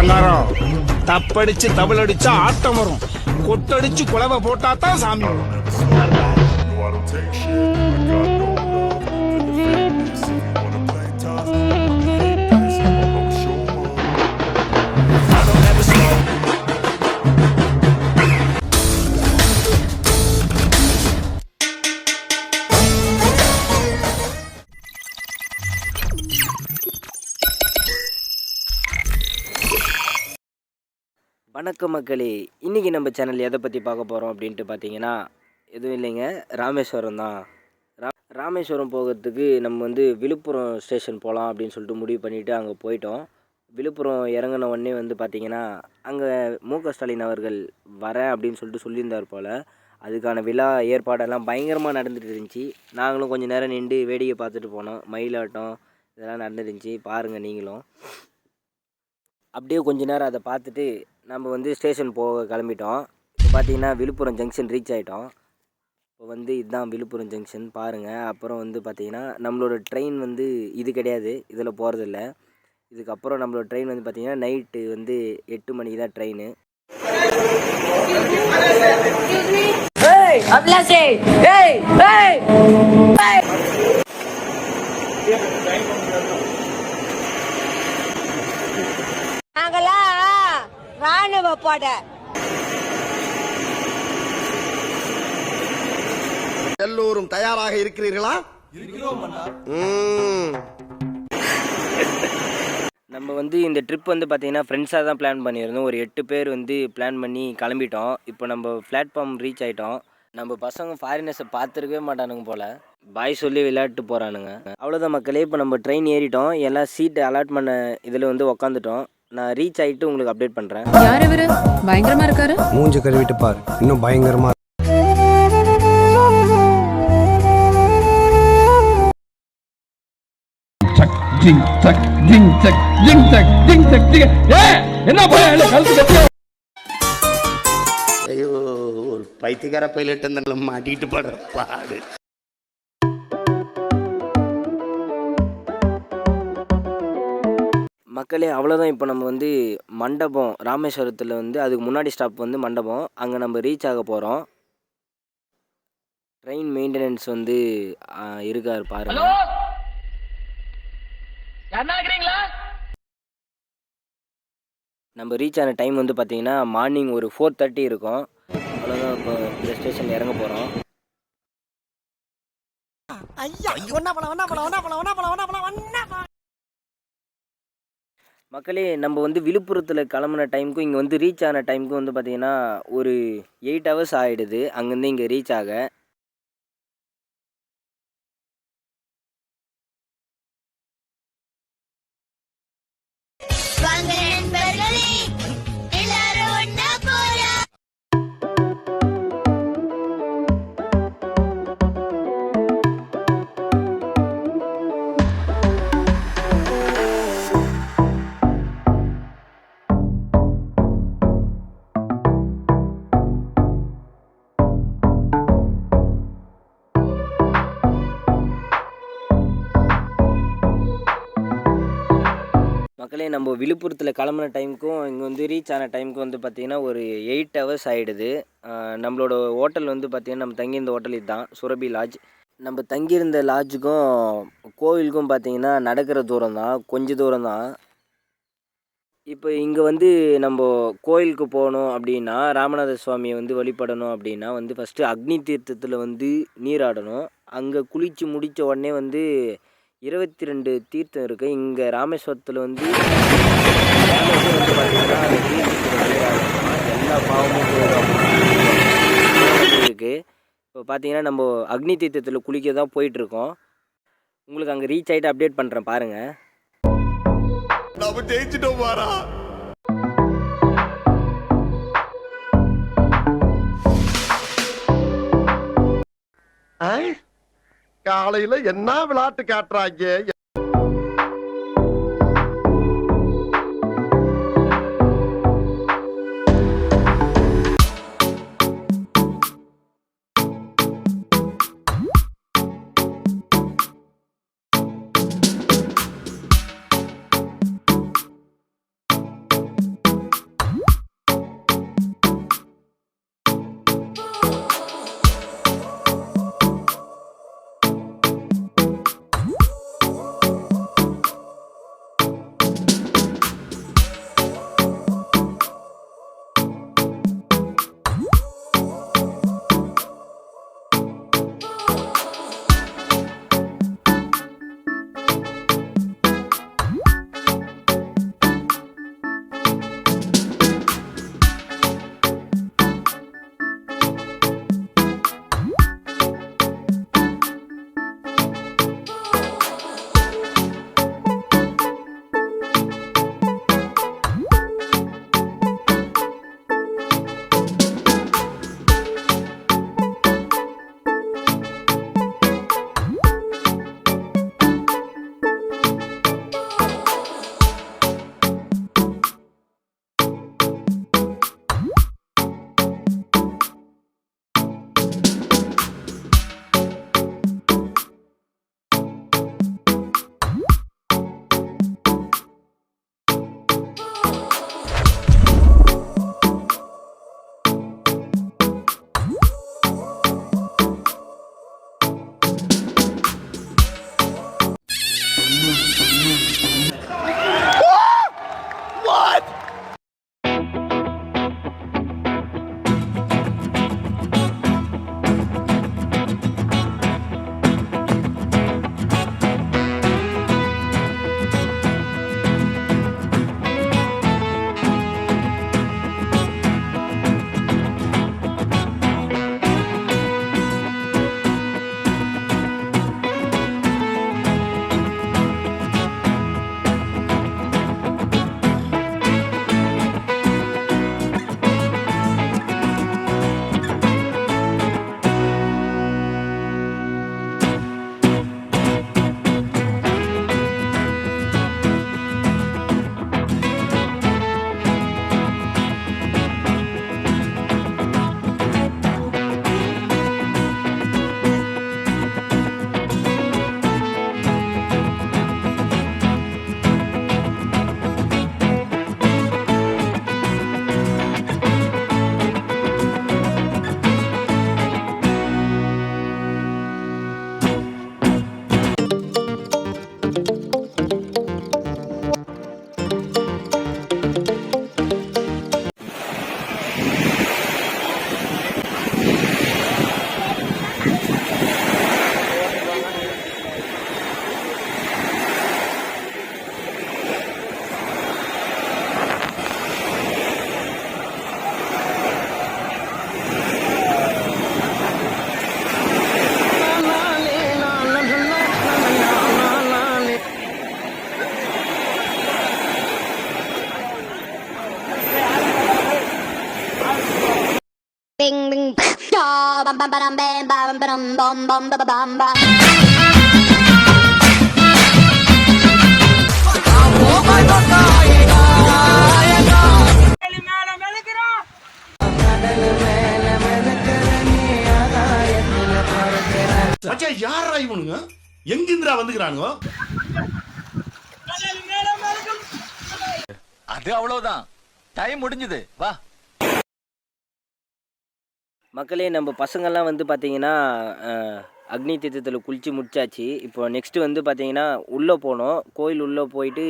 கடங்காரம் தப்படிச்சு தபிள் அடிச்சா ஆட்டம் வரும். கொட்டடிச்சு குழவை போட்டா தான் சாமி வரும். வணக்கம் மக்களே. இன்றைக்கி நம்ம சேனல் எதை பற்றி பார்க்க போகிறோம் அப்படின்ட்டு பார்த்தீங்கன்னா எதுவும் இல்லைங்க. ராமேஸ்வரம் தான். ரா ராமேஸ்வரம் போகிறதுக்கு நம்ம வந்து விழுப்புரம் ஸ்டேஷன் போகலாம் அப்படின்னு சொல்லிட்டு முடிவு பண்ணிவிட்டு அங்கே போயிட்டோம். விழுப்புரம் இறங்கின உடனே வந்து பார்த்திங்கன்னா அங்கே மு க ஸ்டாலின் அவர்கள் வரேன் அப்படின்னு சொல்லிட்டு சொல்லியிருந்தார் போல். அதுக்கான விழா ஏற்பாடெல்லாம் பயங்கரமாக நடந்துட்டு இருந்துச்சு. நாங்களும் கொஞ்சம் நேரம் நின்று வேடிக்கை பார்த்துட்டு போனோம். மயிலாட்டம் இதெல்லாம் நடந்துருந்துச்சு பாருங்கள் நீங்களும். அப்படியே கொஞ்ச நேரம் அதை பார்த்துட்டு நம்ம வந்து ஸ்டேஷன் போக கிளம்பிட்டோம். இப்போ பார்த்தீங்கன்னா விழுப்புரம் ஜங்ஷன் ரீச் ஆகிட்டோம் இப்போ வந்து இதுதான் விழுப்புரம் ஜங்ஷன் பாருங்கள் அப்புறம் வந்து பார்த்தீங்கன்னா நம்மளோட ட்ரெயின் வந்து இது கிடையாது. இதில் போகிறதில்ல இதுக்கப்புறம் நம்மளோட ட்ரெயின் வந்து பார்த்தீங்கன்னா நைட்டு வந்து எட்டு மணிக்கு தான் ட்ரெயின் Hey, ராணுவ படை எல்லோரும் தயாராக இருக்கிறீர்களா. நம்ம வந்து இந்த ட்ரிப் வந்து பார்த்தீங்கன்னா ஃப்ரெண்ட்ஸாக தான் பிளான் பண்ணியிருந்தோம். ஒரு எட்டு பேர் வந்து பிளான் பண்ணி கிளம்பிட்டோம். இப்போ நம்ம பிளாட்ஃபார்ம் ரீச் ஆகிட்டோம் நம்ம பசங்க ஃபாரினர்ஸை பார்த்துருக்கவே மாட்டானுங்க போல். பாய் சொல்லி விளையாட்டு போகிறானுங்க அவ்வளோதான் மக்களே இப்போ நம்ம ட்ரெயின் ஏறிட்டோம். எல்லாம் சீட்டு அலாட் பண்ண இதில் வந்து உக்காந்துட்டோம். நான் ரீச் ஆகிட்டு உங்களுக்கு அப்டேட் பண்ணுறேன் யார் இவரு? பயங்கரமா இருக்காரு. மூஞ்ச கழுவிட்டு பார். இன்னும் பயங்கரமா ஐயோ ஒரு பைத்தியக்கார பைலட் அந்த மாட்டிக்கிட்டு படுற பாடு. மக்களே அவ்வளோதான் இப்போ நம்ம வந்து மண்டபம் ராமேஸ்வரத்தில் வந்து அதுக்கு முன்னாடி ஸ்டாப் வந்து மண்டபம். அங்கே நம்ம ரீச் ஆக போகிறோம் ட்ரெயின் மெயின்டெனன்ஸ் வந்து இருக்காரு பாருங்க. நம்ம ரீச் ஆன டைம் வந்து பார்த்தீங்கன்னா மார்னிங் ஒரு ஃபோர் தேர்ட்டி இருக்கும். அவ்வளோதான் இப்போ இந்த ஸ்டேஷன் இறங்க போகிறோம் மக்களே நம்ம வந்து விழுப்புரத்தில் கிளம்புன டைமுக்கும் இங்கே வந்து ரீச் ஆன டைமுக்கும் வந்து பார்த்திங்கன்னா ஒரு எயிட் ஹவர்ஸ் ஆகிடுது அங்கேருந்து இங்கே ரீச் ஆக. மக்களே நம்ம விழுப்புரத்தில் கிளம்புன டைமுக்கும் இங்கே வந்து ரீச் ஆன டைமுக்கும் வந்து பார்த்திங்கன்னா ஒரு எயிட் ஹவர்ஸ் ஆகிடுது நம்மளோட ஹோட்டல் வந்து பார்த்திங்கன்னா நம்ம தங்கியிருந்த ஹோட்டல் இதுதான் சுரபி லாட்ஜ் நம்ம தங்கியிருந்த லாட்ஜுக்கும் கோவிலுக்கும் பார்த்திங்கன்னா நடக்கிற தூரம் தான் கொஞ்ச தூரம் தான் இப்போ இங்கே வந்து நம்ம கோயிலுக்கு போகணும் அப்படின்னா ராமநாத சுவாமியை வந்து வழிபடணும் அப்படின்னா வந்து ஃபஸ்ட்டு அக்னி தீர்த்தத்தில் வந்து நீராடணும். அங்கே குளித்து முடித்த உடனே வந்து இருபத்தி ரெண்டு தீர்த்தம் இருக்குது இங்கே ராமேஸ்வரத்தில் வந்து வந்து பார்த்தீங்கன்னா எல்லா பாவமும் இருக்குது இப்போ பார்த்தீங்கன்னா நம்ம அக்னி தீர்த்தத்தில் குளிக்க தான் போயிட்டுருக்கோம் உங்களுக்கு அங்கே ரீச் ஆகிட்டு அப்டேட் பண்ணுறேன் பாருங்கள் ஜெயிச்சிட்டோம் பாரா காலையில என்ன விளையாட்டு காட்டுறாங்க? bam bam bam bam வந்துக்கிறானுங்க? அது அவ்வளவுதான். டைம் முடிஞ்சது. வா. மக்களே நம்ம பசங்கள்லாம் வந்து பார்த்தீங்கன்னா அக்னி தீர்த்தத்தில் குளித்து முடிச்சாச்சு. இப்போ நெக்ஸ்ட்டு வந்து பார்த்தீங்கன்னா உள்ளே போனோம். கோயில் உள்ளே போயிட்டு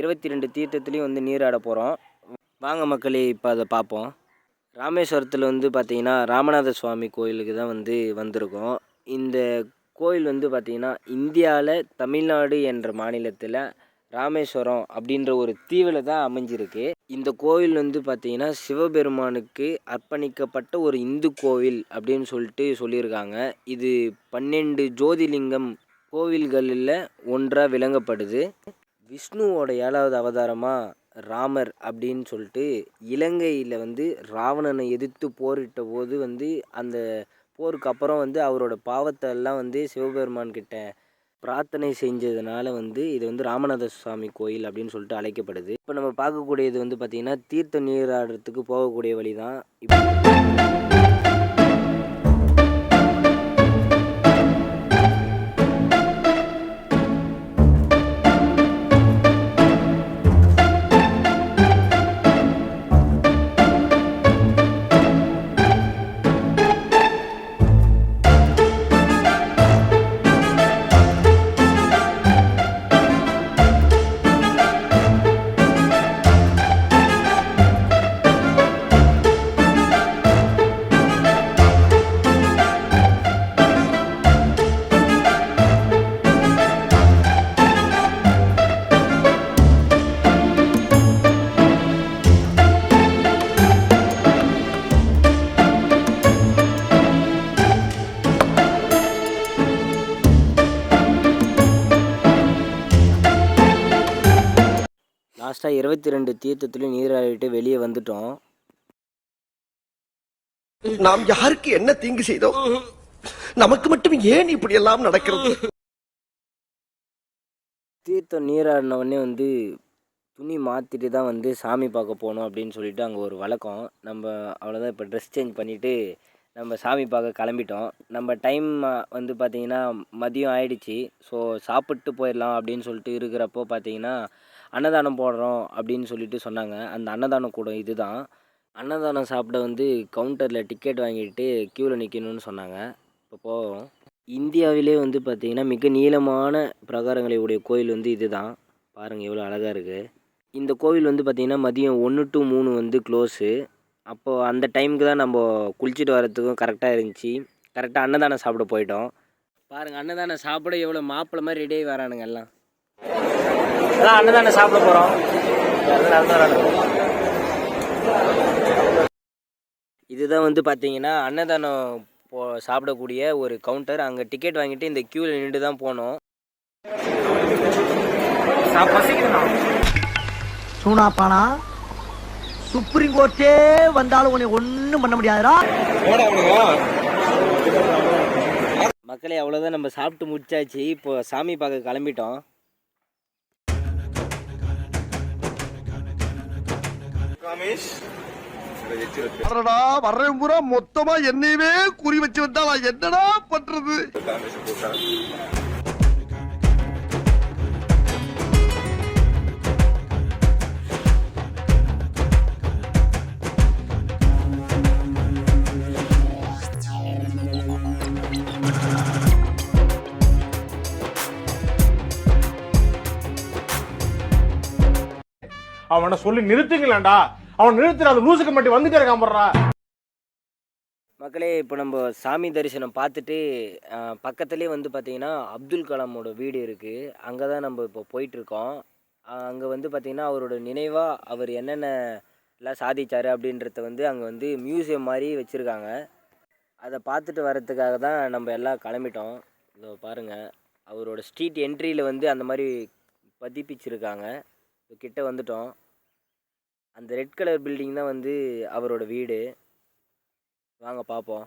இருபத்தி ரெண்டு தீர்த்தத்துலேயும் வந்து நீராட போகிறோம் வாங்க மக்களே இப்போ அதை பார்ப்போம் ராமேஸ்வரத்தில் வந்து பார்த்தீங்கன்னா ராமநாத சுவாமி கோயிலுக்கு தான் வந்து வந்திருக்கோம். இந்த கோயில் வந்து பார்த்தீங்கன்னா இந்தியாவில் தமிழ்நாடு என்ற மாநிலத்தில் ராமேஸ்வரம் அப்படின்ற ஒரு தீவில் தான் அமைஞ்சிருக்கு. இந்த கோவில் வந்து பார்த்திங்கன்னா சிவபெருமானுக்கு அர்ப்பணிக்கப்பட்ட ஒரு இந்து கோவில் அப்படின்னு சொல்லிட்டு சொல்லியிருக்காங்க. இது பன்னெண்டு ஜோதிலிங்கம் கோவில்களில் ஒன்றாக விளங்கப்படுது. விஷ்ணுவோட ஏழாவது அவதாரமாக ராமர் அப்படின்னு சொல்லிட்டு இலங்கையில் வந்து ராவணனை எதிர்த்து போரிட்ட போது வந்து அந்த போருக்கு அப்புறம் வந்து அவரோட பாவத்தை எல்லாம் வந்து சிவபெருமான்கிட்ட பிரார்த்தனை செஞ்சதுனால வந்து இது வந்து ராமநாத சுவாமி கோயில் அப்படின்னு சொல்லிட்டு அழைக்கப்படுது. இப்போ நம்ம பார்க்கக்கூடியது வந்து பார்த்திங்கன்னா தீர்த்த நீராடுறதுக்கு போகக்கூடிய வழி தான் இப்போ இருபத்தி ரெண்டு தீர்த்தத்துலேயும் நீராடிட்டு வெளியே வந்துட்டோம். நாம் யாருக்கு என்ன தீங்கு செய்தோம் நமக்கு மட்டும் ஏன் இப்படி எல்லாம் நடக்கிறது? தீர்த்தம் நீராடின உடனே வந்து துணி மாற்றிட்டு தான் வந்து சாமி பார்க்க போகணும் அப்படின்னு சொல்லிட்டு அங்கே ஒரு வழக்கம். நம்ம அவ்வளோதான் இப்போ ட்ரெஸ் சேஞ்ச் பண்ணிவிட்டு நம்ம சாமி பார்க்க கிளம்பிட்டோம். நம்ம டைம் வந்து பார்த்திங்கன்னா மதியம் ஆயிடுச்சு. ஸோ சாப்பிட்டு போயிடலாம் அப்படின்னு சொல்லிட்டு இருக்கிறப்போ பார்த்தீங்கன்னா அன்னதானம் போடுறோம் அப்படின்னு சொல்லிட்டு சொன்னாங்க. அந்த அன்னதானம் கூடம் இதுதான். அன்னதானம் சாப்பிட வந்து கவுண்டரில் டிக்கெட் வாங்கிட்டு க்யூவில் நிற்கணும்னு சொன்னாங்க. இப்போ போவோம். இந்தியாவிலே வந்து பார்த்திங்கன்னா மிக நீளமான பிரகாரங்களை உடைய கோயில் வந்து இதுதான். பாருங்கள் எவ்வளோ அழகாக இருக்குது இந்த கோவில் வந்து பார்த்திங்கன்னா மதியம் ஒன்று டு மூணு வந்து க்ளோஸு அப்போது அந்த டைமுக்கு தான் நம்ம குளிச்சுட்டு வரத்துக்கும் கரெக்டாக இருந்துச்சு. கரெக்டாக அன்னதானம் சாப்பிட போயிட்டோம். பாருங்கள் அன்னதானம் சாப்பிட எவ்வளோ மாப்பிள்ளை மாதிரி ரெடியாகி வரானுங்க எல்லாம். அதான் அன்னதானம் சாப்பிட போகிறோம் இதுதான் வந்து பார்த்தீங்கன்னா அன்னதானம் போ சாப்பிடக்கூடிய ஒரு கவுண்டர் அங்கே டிக்கெட் வாங்கிட்டு இந்த க்யூவில் நின்று தான் போனோம். சூனாப்பானா? சுப்ரீம் கோர்ட்டே வந்தாலும் உன்னை ஒண்ணும் பண்ண முடியாதுடா. மக்களே அவ்வளோதான் நம்ம சாப்பிட்டு முடிச்சாச்சு. இப்போ சாமி பார்க்க கிளம்பிட்டோம். அடடா வர்றேன் பூரா மொத்தமா என்னையவே குறி வச்சு வந்தா என்னடா பண்றது? அவனை சொல்லி நிறுத்துங்களேன்டா. அவன் நிறுத்துற அந்த லூசுக்கு மட்டும் வந்துட்டே இருக்கான் போடுறா மக்களே இப்போ நம்ம சாமி தரிசனம் பார்த்துட்டு பக்கத்துலேயே வந்து பார்த்தீங்கன்னா அப்துல் கலாமோட வீடு இருக்குது அங்கே தான் நம்ம இப்போ போயிட்டுருக்கோம். அங்கே வந்து பார்த்திங்கன்னா அவரோட நினைவாக அவர் என்னென்ன எல்லாம் சாதிச்சார் அப்படின்றத வந்து அங்கே வந்து மியூசியம் மாதிரி வச்சுருக்காங்க. அதை பார்த்துட்டு வர்றதுக்காக தான் நம்ம எல்லாம் கிளம்பிட்டோம். இதோ பாருங்கள் அவரோட ஸ்ட்ரீட் என்ட்ரியில் வந்து அந்த மாதிரி பதிப்பிச்சிருக்காங்க. கிட்டே கிட்ட வந்துட்டோம். அந்த ரெட் கலர் பில்டிங் தான் வந்து அவரோட வீடு. வாங்க பார்ப்போம்